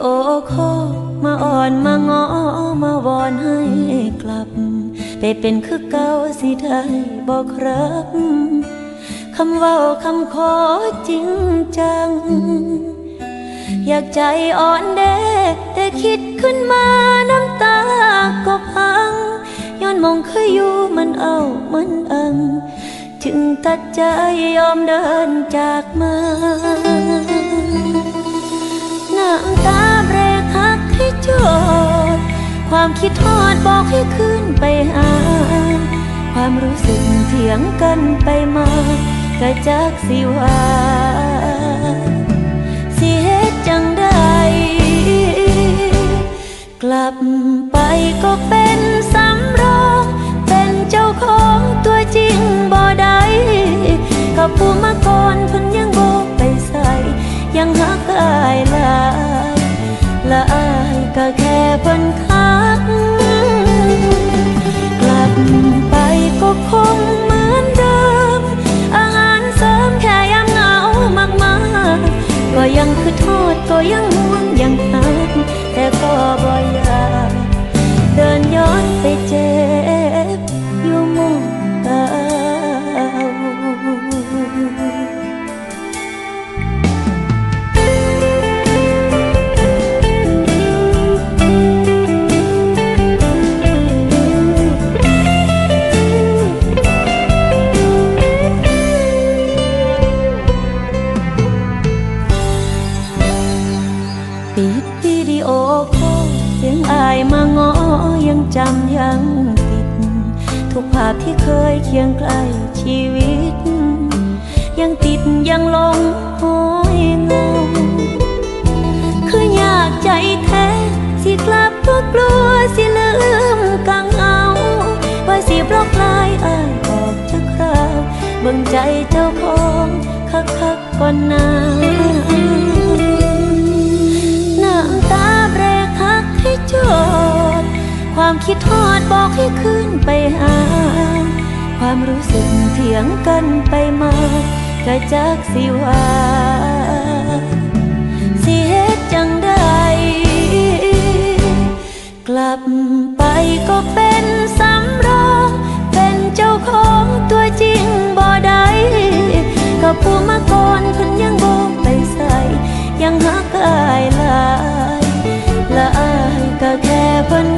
โอคอมาอ่อนมางอมาวอนให้กลับ ไปเป็นคือเก่าสิได้บอกครับคำว่าคำขอจริงจัง อยากใจอ่อนแดแต่คิดขึ้นมาน้ำตาก็พัง ย้อนมองเคยอยู่มันเอามันอัง จึงตัดใจยอมเดินจากมา ความคิดทอดบอกให้ขึ้นไปหา ความรู้สึกเถียงกันไปมากระจักสิวาสิเฮ็ดจังได้ กลับไปก็เป็นสำรอง เป็นเจ้าของตัวจริงบ่ได้กับผู้ โท จำยังติด ทุกภาพที่เคยเคียงใกล้ชีวิต ยังติดยังหลงหอยเงาคืออยากใจแท้ สิกลับก็กลัวสิลืมกังเอา ว่าสิบล็อกลายอ้ายออกจากคราวเบิ่งใจเจ้าของคักคักก่อนหนา คิดทอดบอกให้ขึ้นไปหา ความรู้สึกเถียงกันไปมากระจักสิวาสิเฮ็ดจังใดกลับไปก็เป็นสำรองเป็นเจ้าของตัวจริงบ่ได้กับผู้มาก่อนเพิ่ยังบ่ไปใส่ยังหักอายลายละอายก็แค่เพิ่น